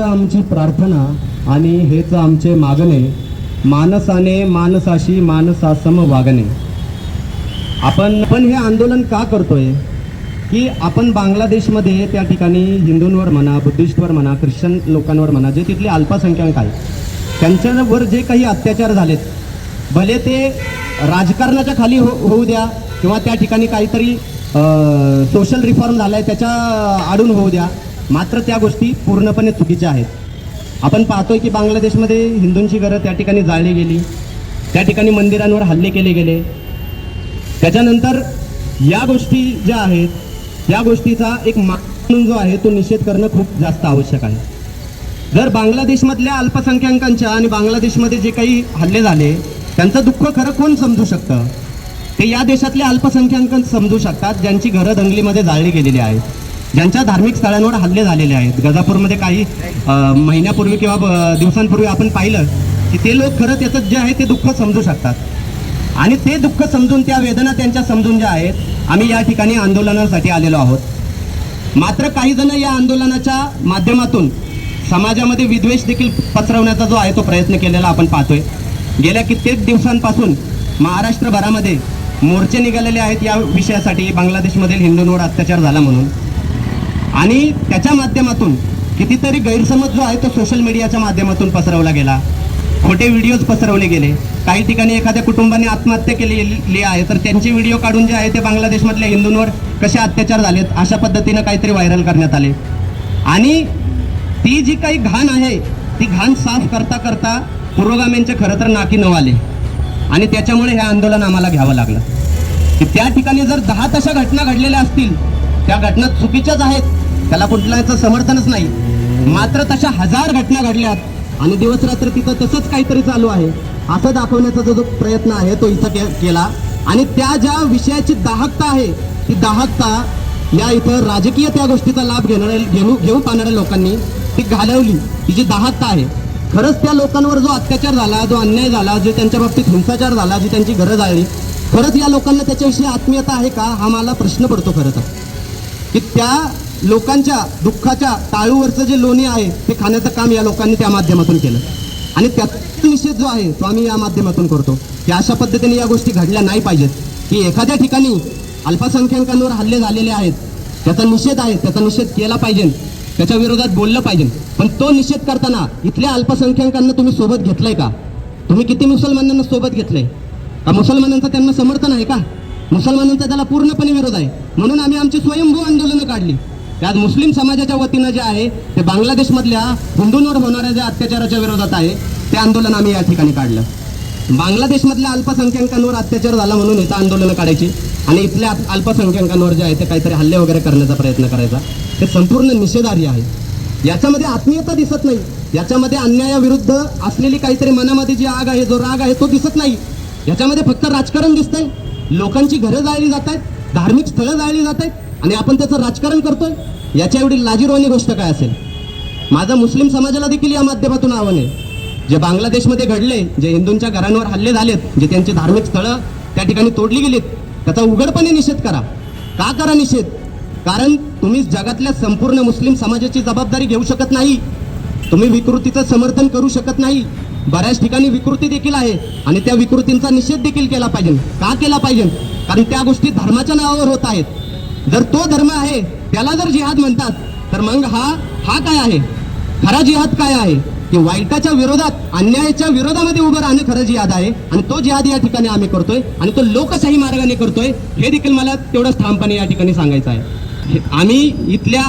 आमची प्रार्थना आणि हेच आमचे मागणे. मानसाने मानसाशी मानसासम वागणे. आपण पण हे आंदोलन का करतोय? की आपण बांगलादेशमध्ये त्या ठिकाणी हिंदूंवर म्हणा बुद्धिस्टवर म्हणा ख्रिश्चन लोकांवर म्हणा जे तिथले अल्पसंख्याक आहे त्यांच्यावर जे काही अत्याचार झालेत भले ते राजकारणाच्या खाली हो होऊ द्या किंवा त्या ठिकाणी काहीतरी सोशल रिफॉर्म झाला आहे त्याच्या आडून होऊ द्या मात्र त्या गोष्टी पूर्णपणे चुकीच्या आहेत. आपण पाहतोय की बांगलादेशमध्ये हिंदूंची घरं त्या ठिकाणी जाळली गेली. त्या ठिकाणी मंदिरांवर हल्ले केले गेले. त्याच्यानंतर या गोष्टी ज्या आहेत या गोष्टीचा एक म्हणून जो आहे तो निषेध करणं खूप जास्त आवश्यक आहे. जर बांगलादेशमधल्या अल्पसंख्याकांच्या आणि बांगलादेशमध्ये जे काही हल्ले झाले त्यांचं दुःख खरं कोण समजू शकतं? ते या देशातले अल्पसंख्याक समजू शकतात ज्यांची घरं दंगलीमध्ये जाळली गेलेली आहेत. ज्यांच्या धार्मिक स्थळांवर हल्ले झालेले आहेत. गजापूरमध्ये काही महिन्यापूर्वी किंवा ब- दिवसांपूर्वी आपण पाहिलं की ते लोक खरं त्याचं जे आहे ते दुःख समजू शकतात. आणि ते दुःख समजून त्या वेदना त्यांच्या समजून ज्या आहेत आम्ही या ठिकाणी आंदोलनासाठी आलेलो आहोत. मात्र काही जण या आंदोलनाच्या माध्यमातून समाजामध्ये विद्वेष देखील पसरवण्याचा जो आहे तो प्रयत्न केलेला आपण पाहतोय. गेल्या कित्येक दिवसांपासून महाराष्ट्रभरामध्ये मोर्चे निघालेले आहेत या विषयासाठी. बांगलादेशमधील हिंदूंवर अत्याचार झाला म्हणून. आणि त्याच्या माध्यमातून कितीतरी गैरसमज जो आहे तो सोशल मीडियाच्या माध्यमातून पसरवला गेला. खोटे व्हिडिओज पसरवले गेले. काही ठिकाणी एखाद्या कुटुंबाने आत्महत्या केलेली आहे तर त्यांचे व्हिडिओ काढून जे आहे ते बांगलादेशमधल्या हिंदूंवर कसे अत्याचार झालेत अशा पद्धतीनं काहीतरी व्हायरल करण्यात आले. आणि ती जी काही घाण आहे ती घाण साफ करता करता पुरोगाम्यांचे खरं तर नाकी न आले. आणि त्याच्यामुळे हे आंदोलन आम्हाला घ्यावं लागलं. की त्या ठिकाणी जर दहा तशा घटना घडलेल्या असतील त्या घटना चुकीच्याच आहेत. त्याला कुठल्याचं समर्थनच नाही. मात्र तशा हजार घटना घडल्यात आणि दिवस रात्र तिथं तसंच काहीतरी चालू आहे. असं दाखवण्याचा जो जो प्रयत्न आहे तो इथं के- केला. आणि त्या ज्या विषयाची दाहकता आहे ती दाहकता या इथं राजकीय त्या गोष्टीचा लाभ घेणाऱ्या घेऊ घेऊ पाहणाऱ्या लोकांनी ती घालवली. ही जी दाहकता आहे खरंच त्या लोकांवर जो अत्याचार झाला जो अन्याय झाला जो त्यांच्या बाबतीत हिंसाचार झाला जी त्यांची घरं जाळली खरंच या लोकांना त्याच्याविषयी आत्मीयता आहे का हा मला प्रश्न पडतो खरं तर. की त्या लोकांच्या दुःखाच्या टाळूवरचं जे लोणी आहे ते खाण्याचं काम या लोकांनी त्या माध्यमातून केलं. आणि त्यात निषेध जो आहे तो आम्ही या माध्यमातून करतो. की अशा पद्धतीने या गोष्टी घडल्या नाही पाहिजेत. की एखाद्या ठिकाणी अल्पसंख्याकांवर हल्ले झालेले आहेत त्याचा निषेध आहे त्याचा निषेध केला पाहिजे त्याच्या विरोधात बोललं पाहिजे. पण तो निषेध करताना इथल्या अल्पसंख्याकांना तुम्ही सोबत घेतलंय का? तुम्ही किती मुसलमानांना सोबत घेतलंय? का मुसलमानांचं त्यांना समर्थन आहे का? मुसलमानांचा त्याला पूर्णपणे विरोध आहे. म्हणून आम्ही आमची स्वयंभू आंदोलनं काढली. यात मुस्लिम समाजाच्या वतीनं जे आहे ते बांगलादेशमधल्या हिंदूंवर होणाऱ्या ज्या अत्याचाराच्या विरोधात आहे ते आंदोलन आम्ही या ठिकाणी काढलं. बांगलादेशमधल्या अल्पसंख्याकांवर अत्याचार झाला म्हणून इथं आंदोलनं काढायची आणि इथल्या अल्पसंख्याकांवर जे आहे ते काहीतरी हल्ले वगैरे करण्याचा प्रयत्न करायचा. ते संपूर्ण निषेधार्ह आहे. याच्यामध्ये आत्मीयता दिसत नाही. याच्यामध्ये अन्यायाविरुद्ध असलेली काहीतरी मनामध्ये जी आग आहे जो राग आहे तो दिसत नाही. याच्यामध्ये फक्त राजकारण दिसतंय. लोकांची घरं जाळली जात आहेत धार्मिक स्थळं जाळली जात आहेत. आणि आपण त्याचं राजकारण करतोय? याच्या एवढी लाजीरवाणी गोष्ट काय असेल? माझं मुस्लिम समाजाला देखील या माध्यमातून आव्हान आहे. जे बांगलादेशमध्ये घडले जे हिंदूंच्या घरांवर हल्ले झालेत जे त्यांची धार्मिक स्थळं त्या ठिकाणी तोडली गेलीत त्याचा उघडपणे निषेध करा. का करा निषेध? कारण तुम्ही जगातल्या संपूर्ण मुस्लिम समाजाची जबाबदारी घेऊ शकत नाही. तुम्ही विकृतीचं समर्थन करू शकत नाही. बऱ्याच ठिकाणी विकृती देखील आहे आणि त्या विकृतींचा निषेध देखील केला पाहिजे. का केला पाहिजे? कारण त्या गोष्टी धर्माच्या नावावर होत आहेत. जर तो धर्म आहे त्याला जर जिहाद म्हणतात तर मग हा हा काय आहे? खरा जिहाद काय आहे? की वाईटाच्या विरोधात अन्यायाच्या विरोधामध्ये उभं राहणं खरं जिहाद आहे आणि तो जिहाद या ठिकाणी आम्ही करतोय आणि तो लोकशाही मार्गाने करतोय हे देखील मला तेवढंच ठामपणे या ठिकाणी सांगायचं आहे. आम्ही इथल्या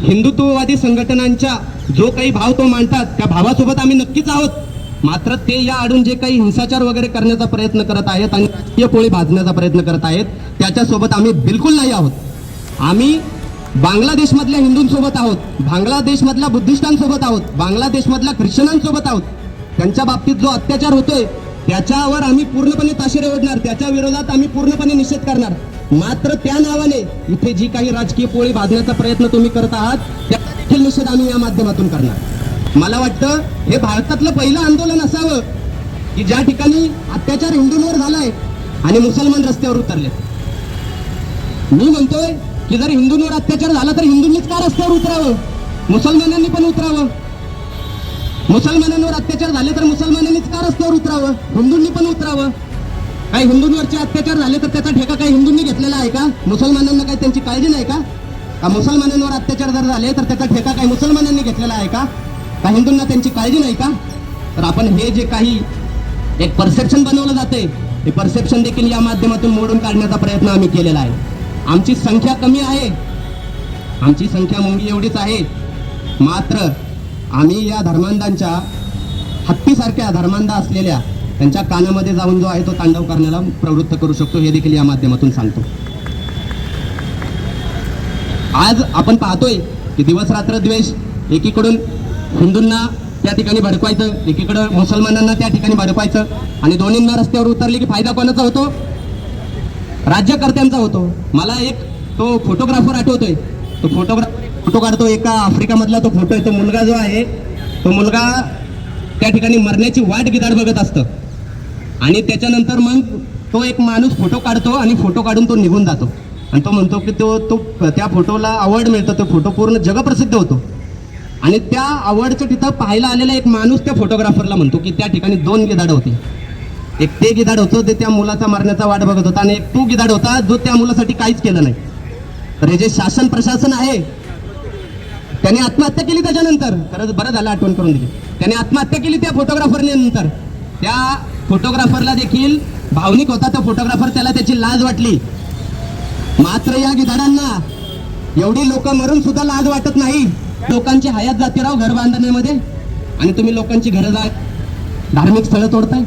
हिंदुत्ववादी संघटनांच्या जो काही भाव तो मांडतात त्या भावासोबत आम्ही नक्कीच आहोत. मात्र ते या आडून जे काही हिंसाचार वगैरे करण्याचा प्रयत्न करत आहेत आणि राजकीय पोळी भाजण्याचा प्रयत्न करत आहेत त्याच्यासोबत आम्ही बिलकुल नाही आहोत. आम्ही बांगलादेशमधल्या हिंदूंसोबत आहोत बांगलादेशमधल्या बुद्धिस्टांसोबत आहोत बांगलादेशमधल्या ख्रिश्चनांसोबत आहोत. त्यांच्या बाबतीत जो अत्याचार होतोय त्याच्यावर आम्ही पूर्णपणे ताशेरे ओढणार त्याच्या विरोधात आम्ही पूर्णपणे निषेध करणार. मात्र त्या नावाने इथे जी काही राजकीय पोळी बांधण्याचा प्रयत्न तुम्ही करत आहात त्याचा देखील निषेध आम्ही या माध्यमातून करणार. मला वाटतं हे भारतातलं पहिलं आंदोलन असावं की ज्या ठिकाणी अत्याचार हिंदूंवर झालाय आणि मुसलमान रस्त्यावर उतरले मी म्हणतोय की जर हिंदूंवर अत्याचार झाला तर हिंदूंनीच का रस्त्यावर उतरावं? मुसलमानांनी पण उतरावं. मुसलमानांवर अत्याचार झाले तर मुसलमानांनीच का रस्त्यावर उतरावं? हिंदूंनी पण उतरावं. काही हिंदूंवरचे अत्याचार झाले तर त्याचा ठेका काही हिंदूंनी घेतलेला आहे का? मुसलमानांना काही त्यांची काळजी नाही का? का मुसलमानांवर अत्याचार जर झाले तर त्याचा ठेका काही मुसलमानांनी घेतलेला आहे का? का हिंदूंना त्यांची काळजी नाही का? तर आपण हे जे काही एक परसेप्शन बनवलं जाते हे परसेप्शन देखील या माध्यमातून मोडून काढण्याचा प्रयत्न आम्ही केलेला आहे. आमची संख्या कमी आहे. आमची संख्या मुंगी एवढीच आहे. मात्र आम्ही या धर्मांधांच्या हत्तीसारख्या धर्मांधा असलेल्या त्यांच्या कानामध्ये जाऊन जो आहे तो तांडव करण्याला प्रवृत्त करू शकतो हे देखील या माध्यमातून सांगतो. आज आपण पाहतोय की दिवस रात्र द्वेष एकीकडून हिंदूंना त्या ठिकाणी भडकवायचं एकीकडं मुसलमानांना त्या ठिकाणी भडकवायचं आणि दोन्हींना रस्त्यावर उतरले की फायदा कोणाचा होतो? राज्यकर्त्यांचा होतो. मला एक तो फोटोग्राफर आठवतोय. तो फोटोग्राफ फोटो काढतो एका आफ्रिकामधला तो फोटो आहे. तो मुलगा जो आहे तो मुलगा त्या ठिकाणी मरण्याची वाट गिदाड बघत असतं. आणि त्याच्यानंतर मग तो एक माणूस फोटो काढतो आणि फोटो काढून तो निघून जातो. आणि तो म्हणतो की तो तो त्या फोटोला अवॉर्ड मिळतो. तो फोटो पूर्ण जगप्रसिद्ध होतो. आणि त्या आवडचं तिथं पाहायला आलेला एक माणूस त्या फोटोग्राफरला म्हणतो की त्या ठिकाणी दोन गिदाड होते. एक ते गिदाड होतं ते त्या मुलाचा मरण्याचा वाट बघत होता. आणि एक तो गिदाड होता जो त्या मुलासाठी काहीच केलं नाही. तर हे जे शासन प्रशासन आहे त्याने आत्महत्या केली त्याच्यानंतर. खरंच बरं झालं आठवण करून दिली. त्याने आत्महत्या केली त्या फोटोग्राफरने नंतर. त्या फोटोग्राफरला देखील भावनिक होता तो फोटोग्राफर त्याला त्याची लाज वाटली. मात्र या गिधाडांना एवढी लोक मरून सुद्धा लाज वाटत नाही. लोकांची हयात जाते राव घर बांधण्यामध्ये. आणि तुम्ही लोकांची घरं जा धार्मिक स्थळं तोडताय.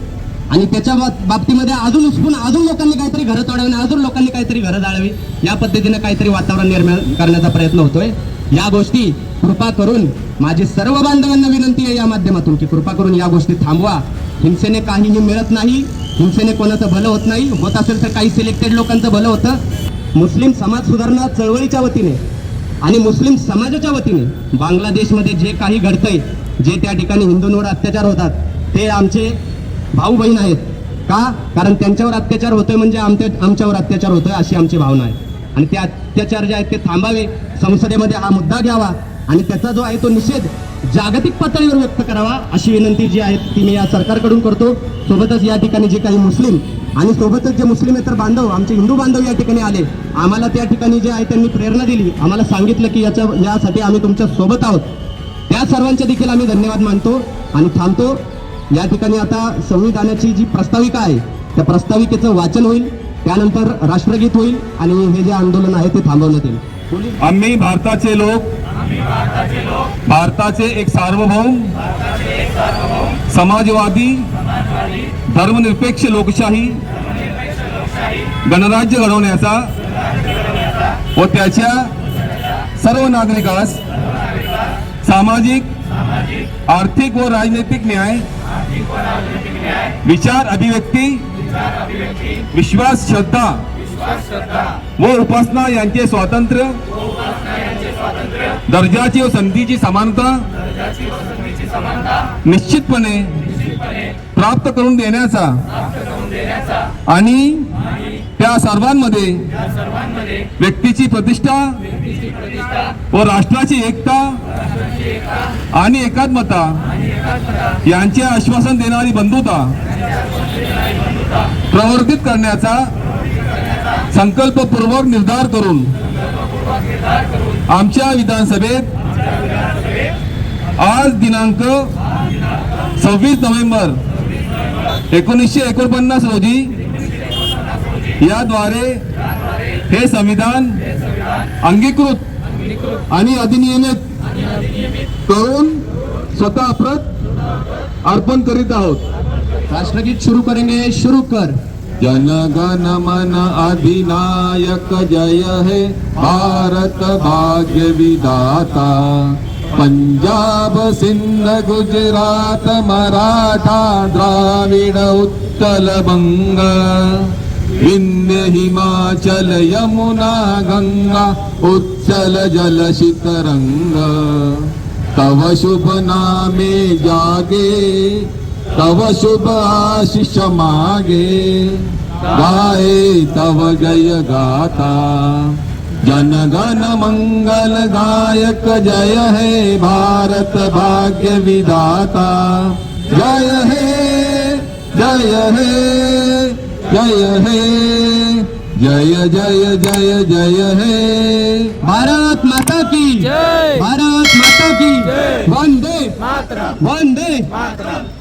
आणि त्याच्या बाब- बाबतीमध्ये अजून उचपून अजून लोकांनी काहीतरी घरं तोडावी आणि अजून लोकांनी काहीतरी घरं जाळावी या पद्धतीनं काहीतरी वातावरण निर्माण करण्याचा प्रयत्न होतोय. या गोष्टी कृपा करून माझी सर्व बांधवांना विनंती आहे या माध्यमातून की कृपा करून या गोष्टी थांबवा. हिंसेने काहीही मिळत नाही हिंसेने कोणाचं भलं होत नाही होत असेल तर काही सिलेक्टेड लोकांचं भलं होतं. मुस्लिम समाज सुधारणा चळवळीच्या वतीने आणि मुस्लिम समाजाच्या वतीने बांगलादेशमध्ये जे काही घडतंय जे त्या ठिकाणी हिंदूंवर अत्याचार होतात ते आमचे भाऊ बहीण आहेत. का? कारण त्यांच्यावर अत्याचार होतोय म्हणजे आमच्या आमच्यावर अत्याचार होतोय अशी आमची भावना आहे. आणि ते अत्याचार जे आहेत ते थांबावे. संसदेमध्ये हा मुद्दा घ्यावा. आणि त्याचा जो आहे तो निषेध जागतिक पातळीवर व्यक्त करावा अशी विनंती जी आहे ती मी या सरकारकडून करतो. सोबतच या ठिकाणी जे काही मुस्लिम आणि सोबतच जे मुस्लिमेतर बांधव आमचे हिंदू बांधव या ठिकाणी आले. आम्हाला त्या ठिकाणी जे आहे त्यांनी प्रेरणा दिली. आम्हाला सांगितलं की याच्या यासाठी आम्ही तुमच्यासोबत आहोत. त्या सर्वांचे देखील आम्ही धन्यवाद मानतो आणि थांबतो. या ठिकाणी आता संविधानाची जी प्रस्ताविका आहे त्या प्रस्ताविकेचं वाचन होईल त्यानंतर राष्ट्रगीत होईल आणि हे जे आंदोलन आहे ते थांबवण्यात येईल. आम्ही भारताचे लोक भारताचे एक सार्वभौम समाजवादी धर्मनिरपेक्ष लोकशाही गणराज्य घडवण्याचा व त्याच्या सर्व नागरिकास सामाजिक आर्थिक व राजनैतिक न्याय विचार अभिव्यक्ती विश्वास श्रद्धा. व उपासना यांचे स्वातंत्र्य. दर्जाची व संधीची समानता. निश्चितपणे प्राप्त करून देण्याचा. आणि त्या सर्वांमध्ये व्यक्तीची प्रतिष्ठा व राष्ट्राची एकता आणि एकात्मता यांचे आश्वासन देणारी बंधुता प्रवर्धित करण्याचा संकल्पपूर्वक निर्धार करून आमच्या विधानसभेत आज दिनांक सव्वीस नोव्हेंबर एकोणीसशे एकोणपन्नास रोजी याद्वारे हे संविधान अंगीकृत आणि अधिनियमित करून स्वतः प्रत अर्पण करीत आहोत. राष्ट्रगीत सुरू करेंगे शुरू कर. जनगण मन अधिनायक जय हे भारत भाग्य विधाता. पंजाब सिंध गुजरात मराठा द्राविड उत्कल बंग. विंध्य हिमाचल यमुना गंगा उत्सल जल शितरंग। तव शुभ नामे जागे तव शुभ आशिष मागे। गाये तव जय गाता जन गण मंगल गायक जय हे भारत भाग्य विधाता। जय हे जय हे। जय हे जय जय जय जय हे। भारत माता की जय। भारत माता की। जय. वंदे। मातरम। वंदे। मातरम।